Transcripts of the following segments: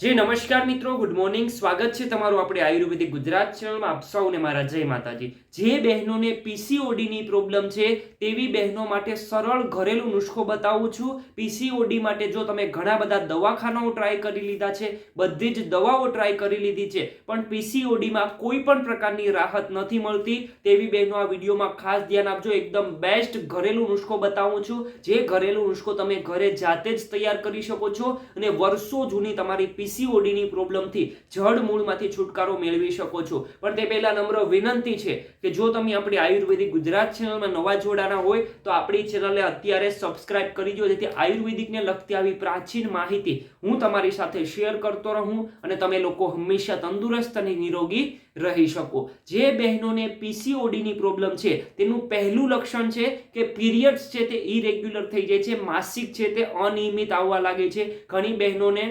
જી, નમસ્કાર મિત્રો. Good morning સ્વાગત છે તમારું આપણે આયુર્વેદિક ગુજરાત ચેનલમાં. આપ સૌને મારા જય માતાજી. જે બહેનોને પીસીઓડીની પ્રોબ્લેમ છે, તેવી બહેનો માટે સરળ ઘરેલું નુસ્ખો બતાવું છું. પીસીઓડી માટે જો તમે ઘણા બધા દવાખાનાઓ ટ્રાય કરી લીધા છે, બધી જ દવાઓ ટ્રાય કરી લીધી છે, પણ પીસીઓડીમાં કોઈ પણ પ્રકારની રાહત નથી મળતી. તેવી બહેનો આ વિડીયોમાં ખાસ ધ્યાન આપજો. એકદમ બેસ્ટ ઘરેલું નુસ્ખો બતાવું છું. જે ઘરેલું નુસ્ખો તમે ઘરે જાતે જ તૈયાર કરી શકો છો અને વર્ષો જૂની તમારી પીસીઓડીની પ્રોબ્લેમથી જડ મૂળમાંથી છુટકારો મેળવી શકો છો. પણ તે પહેલાં નમ્ર વિનંતી છે કે જો તમે આપણી આયુર્વેદિક ગુજરાત ચેનલમાં નવા જોડાના હોય, તો આપણી ચેનલને અત્યારે સબસ્ક્રાઇબ કરી દો, જેથી આયુર્વેદિકને લગતી આવી પ્રાચીન માહિતી હું તમારી સાથે શેર કરતો રહું અને તમે લોકો હંમેશા તંદુરસ્ત અને નિરોગી રહી શકો. જે બહેનોને પીસીઓડીની પ્રોબ્લેમ છે, તેનું પહેલું લક્ષણ છે કે પીરિયડ્સ છે તે ઇરેગ્યુલર થઈ જાય છે, માસિક છે તે અનિયમિત આવવા લાગે છે. ઘણી બહેનોને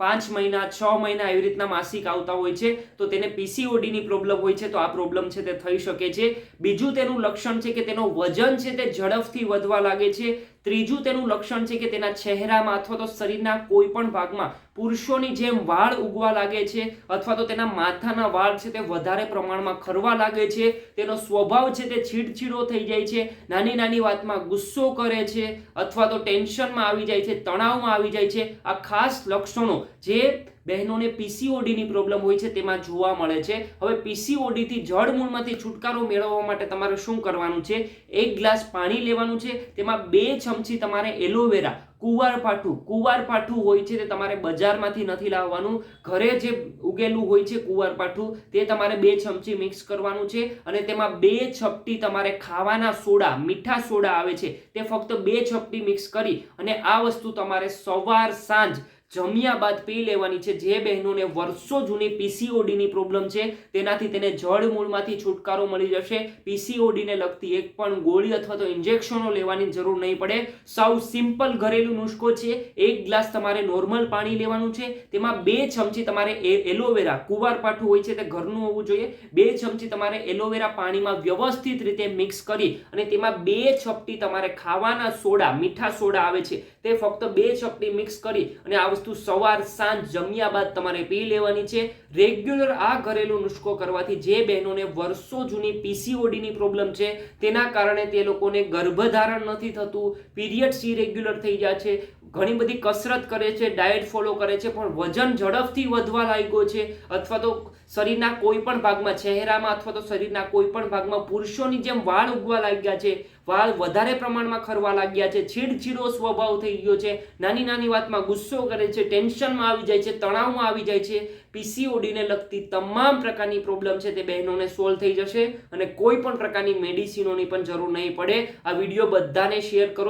પાંચ મહિના, છ મહિના એવી રીતના માસિક આવતા હોય છે, તો તેને પીસીઓડીની પ્રોબ્લેમ હોય છે, તો આ પ્રોબ્લેમ છે તે થઈ શકે છે. બીજું તેનું લક્ષણ છે કે તેનો વજન છે તે ઝડપથી વધવા લાગે છે. ત્રીજું તેનું લક્ષણ છે કે તેના ચહેરામાં અથવા તો શરીરના કોઈ પણ ભાગમાં પુરુષોની જેમ વાળ ઉગવા લાગે છે અથવા તો તેના માથાના વાળ છે તે વધારે પ્રમાણમાં ખરવા લાગે છે. તેનો સ્વભાવ છે તે છીડછીડો થઈ જાય છે, નાની નાની વાતમાં ગુસ્સો કરે છે અથવા તો ટેન્શનમાં આવી જાય છે, તણાવમાં આવી જાય છે. આ ખાસ લક્ષણો જે બહેનોને પીસીઓડીની પ્રોબ્લેમ હોય છે, તેમાં જોવા મળે છે. હવે પીસીઓડીથી જળમૂળમાંથી છુટકારો મેળવવા માટે તમારે શું કરવાનું છે? એક ગ્લાસ પાણી લેવાનું છે, તેમાં બે ચમચી તમારે એલોવેરા કુવારપાઠું કુવારપાઠું હોય છે તે તમારે બજારમાંથી નથી લાવવાનું. ઘરે જે ઉગેલું હોય છે કુવારપાઠું તે તમારે બે ચમચી મિક્સ કરવાનું છે અને તેમાં બે ચપટી તમારે ખાવાના સોડા, મીઠા સોડા આવે છે, તે ફક્ત બે ચપટી મિક્સ કરી અને આ વસ્તુ તમારે સવાર સાંજ જમ્યા બાદ પી લેવાની છે. જે બહેનોને વર્ષો જૂની પીસીઓડીની પ્રોબ્લેમ છે, તેનાથી તેને જળ મૂળમાંથી છુટકારો મળી જશે. પીસીઓડીને લગતી એક પણ ગોળી અથવા તો ઇન્જેક્શનો લેવાની જરૂર નહીં પડે. સૌ સિમ્પલ ઘરેલું નુસ્ખો છે. એક ગ્લાસ તમારે નોર્મલ પાણી લેવાનું છે. તેમાં બે ચમચી તમારે એલોવેરા કુવારપાઠું હોય છે તે ઘરનું હોવું જોઈએ. બે ચમચી તમારે એલોવેરા પાણીમાં વ્યવસ્થિત રીતે મિક્સ કરી અને તેમાં બે ચપટી તમારે ખાવાના સોડા, મીઠા સોડા આવે છે. તે ફક્ત બે ચપટી મિક્સ કરી અને વસ્તુ સવાર સાંજ જમ્યા બાદ તમારે પી લેવાની છે. રેગ્યુલર આ ઘરેલું નુસ્ખો કરવાથી જે બહેનોને વર્ષો જૂની પીસીઓડીની પ્રોબ્લેમ છે, તેના કારણે તે લોકોને ગર્ભધારણ નથી થતું પીરિયડ્સ ઇરેગ્યુલર થઈ જાય છે. ઘણી બધી કસરત કરે છે ડાયટ ફોલો કરે છે, પણ વજન ઝડપથી વધવા લાગ્યો છે. અથવા તો શરીરના કોઈ પણ ભાગમાં, ચહેરામાં અથવા તો શરીરના કોઈ પણ ભાગમાં પુરુષોની જેમ વાળ ઉગવા લાગ્યા છે. વધારે પ્રમાણમાં ખરવા લાગ્યા છે. છીડછીડો સ્વભાવ થઈ ગયો છે. નાની નાની વાતમાં ગુસ્સો કરે છે, ટેન્શનમાં આવી જાય છે, તણાવમાં આવી જાય છે. પીસીઓડીને લગતી તમામ પ્રકારની પ્રોબ્લેમ છે તે બહેનોને સોલ્વ થઈ જશે અને કોઈ પણ પ્રકારની મેડિસિનોની પણ જરૂર નહીં પડે. આ વીડિયો બધાને શેર કરો.